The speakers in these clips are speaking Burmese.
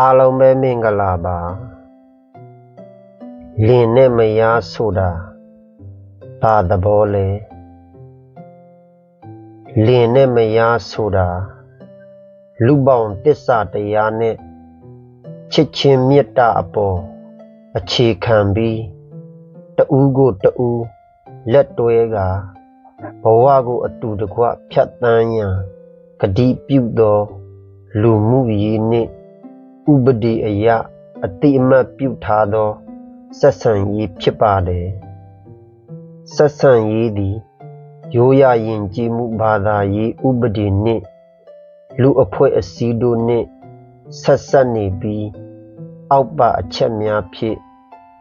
အားလုံးပဲမင်္ဂလာပါလင်းနဲ့မယားဆိုတာဘာသဘောလဲလင်းနဲ့မယားဆိုတာလူပေါင်းတစ္ဆာတရားနဲ့ချစ်ချင်းမေတ္တာအပေါ်အခြေခံပြီးတူးကိုတူးလက်တွဲကဘဝကိုအတူတကွဖြတ်တန်းရန်ဂတိပြုသောလူမှုရေးနှင့် ဥပဒေအရအတိအမှတ်ပြုထားသောဆက်ဆံရေးဖြစ်ပါတယ်ဆက်ဆံရေးသည်ရိုးရာယဉ်ကျေးမှုဘာသာရေးဥပဒေနှင့်လူအဖွဲ့အစည်းတို့နှင့်ဆက်ဆက်နေပြီးအောက်ပါအချက်များဖြင့်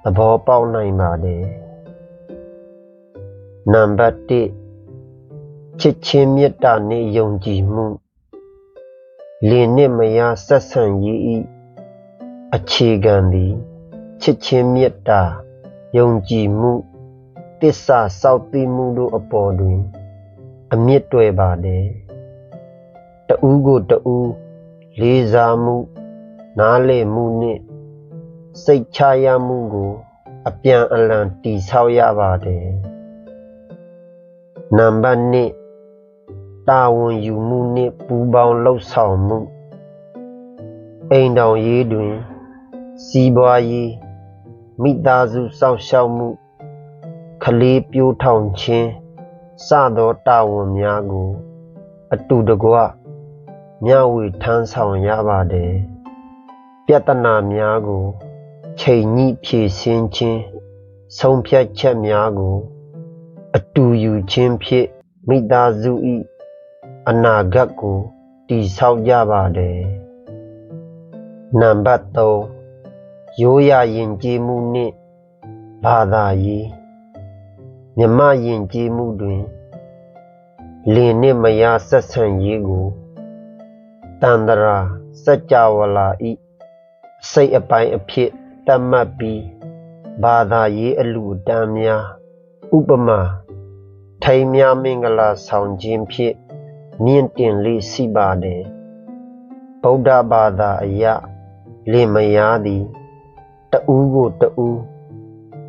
သဘောပေါက်နိုင်ပါတယ်နံပါတ်1ချစ်ချင်းမေတ္တာနှင့်ယုံကြည်မှု လင်နှင့်မယားဆက်ဆံရေး၏အခြေခံသည်ချစ်ချင်းမေတ္တာယုံကြည်မှုတစ္ဆာစောင့်သိမှုတို့အပေါ်တွင် အမြင့်တွယ်ပါတယ်တဦးကိုတဦးလေးစားမှု နားလည်မှုနှင့်စိတ်ချရမှုကို အပြန်အလှန်တည်ဆောက်ရပါတယ်နံပါတ်1 တာဝန်ယူမှုနှင့်ပူးပေါင်းလှုပ်ဆောင်မှုအိမ်တောင်ရေးတွင် စီးပွားရေးမိသားစုစောင့်ရှောက်မှုခလေးပြိုးထောင်ခြင်းစသောတာဝန်များကို အတူတကွမျှဝေထမ်းဆောင်ရပါတယ်ပြဿနာများကိုချိန်ညှိဖြေရှင်းခြင်းဆုံးဖြတ်ချက်များကို အတူယူခြင်းဖြင့်မိသားစု၏ အနာဂတ်ကိုတည်ဆောက်ကြပါတယ်နံပါတ်3ရိုးရာယဉ်ကျေးမှုနှင့်ဘာသာရေးမြမယဉ်ကျေးမှုတွင်လင်နှင့်မယားဆက်ဆံရေးကိုတန္တရာစัจ java လာဤစိတ်အပိုင်းအဖြစ်တတ်မှတ်ပြီးဘာသာရေးအလူအတန်းများဥပမာထိမ်းများမင်္ဂလာဆောင်ခြင်းဖြင့် မြင့်တင်လေးရှိပါတယ်ဗုဒ္ဓဘာသာအရလင်မယားသည်တဦးကိုတဦး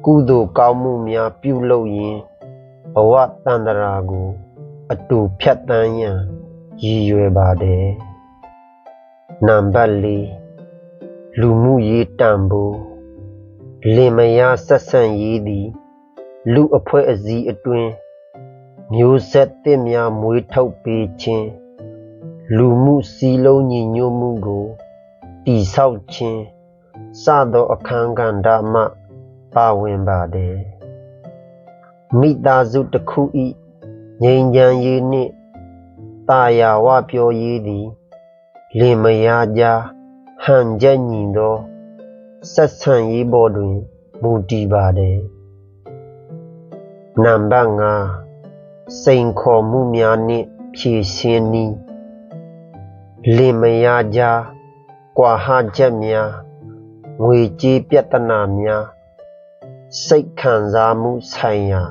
ကုသိုလ်ကောင်းမှုများပြုလုပ်ရင်းဘဝတန္တရာကို အတူဖြတ်တန်းရန်ရည်ရွယ်ပါတယ်နံပါတ်၄လူမှုရေးတန်ဖိုးလင်မယားဆက်ဆံရေးသည် လူအဖွဲ့အစည်းအတွင်း မျိုးဆက်သစ်များမွေးထုတ်ပေးခြင်းလူမှုစည်းလုံးညီညွတ်မှုကိုတည်ဆောက်ခြင်းစသောအခန်းကဏ္ဍမှ ပါဝင်ပါတယ်မိသားစုတစ်ခု၏ငြိမ်းချမ်းရေးနှင့်တာယာဝပြောရေးသည်လင်မယားကြားဟန်ချက်ညီသောဆက်ဆံရေးပေါ်တွင်မူတည်ပါတယ်နံပါတ်5 စိန်ခေါ်မှုများနှင့်ဖြည့်ရှင်းနည်းလင်မယားကြားကွာဟချက်များငွေကြေးပြဿနာများစိတ်ခံစားမှုဆိုင်ရာ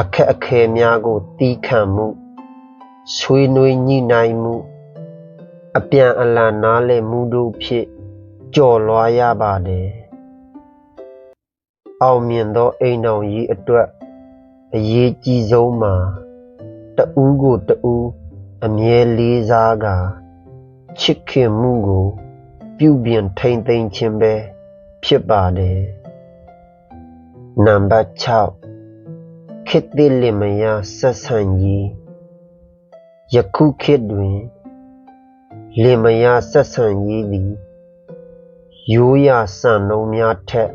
အခက်အခဲများကိုတီးခံမှုဆွေးနွေးညှိနှိုင်းမှု အပြန်အလှန်နားလည်မှုတို့ဖြင့်ကြော်လွှားရပါတယ်အောင်မြင်သောအိမ်တော်ကြီးအတွက်အရေးကြီးဆုံးမှာ တဦးကိုတဦးအမြဲလေးစားကာချစ်ခင်မှုကို ပြုပြင်ထိမ့်သိမ်းခြင်းပဲဖြစ်ပါတယ်နံပါတ်6ခေတ်သစ်လင်မယားဆက်ဆံရေးယခုခေတ်တွင်လင်မယားဆက်ဆံရေးသည်ရိုးရာစံနှုန်းများထက်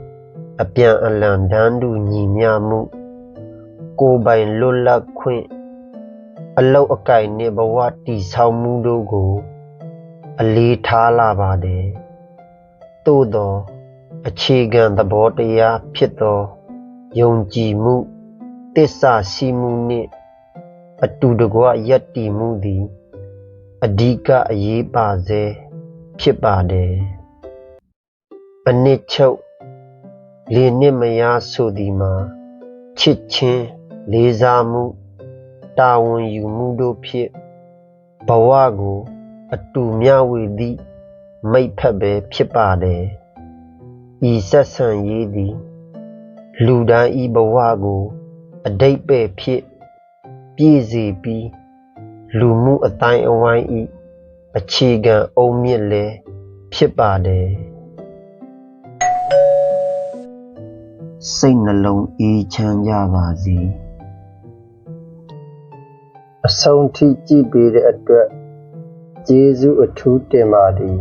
အပြန်အလှန်တန်းတူညီမျှမှု ကိုယ်ပိုင်လွတ်လပ်ခွင့် အလောက်အကင်နှင့်ဘဝတည်ဆောက်မှုတို့ကို အလေးထားလာပါတယ်သို့သောအခြေခံသဘောတရားဖြစ်သောယုံကြည်မှုတစ္ဆာရှိမှုနှင့်အတူတကွယက်တည်မှုသည်အဓိကအရေးပါစေဖြစ်ပါတယ်အနစ်ချုပ်လေနှင့်မယားဆိုသည်မှာချစ်ချင်းလေးစားမှု တာဝန်ယူမှုတို့ဖြင့်ဘဝကိုအတူမျှဝေသည့်မိတ်ဖက်ပဲဖြစ်ပါတယ်ဤဆက်ဆံရေးသည် လူတိုင်းဤဘဝကိုအတိတ်ပဲဖြစ်ပြည့်စေပြီးလူမှုအတိုင်းအဝိုင်းဤအခြေခံအုံမြင့်လည်းဖြစ်ပါတယ်စိတ်နှလုံးအေးချမ်းကြပါစေ အဆုံးထိကြည့်ပေးတဲ့အတွက်ကျေးဇူးအထူးတင်ပါတယ်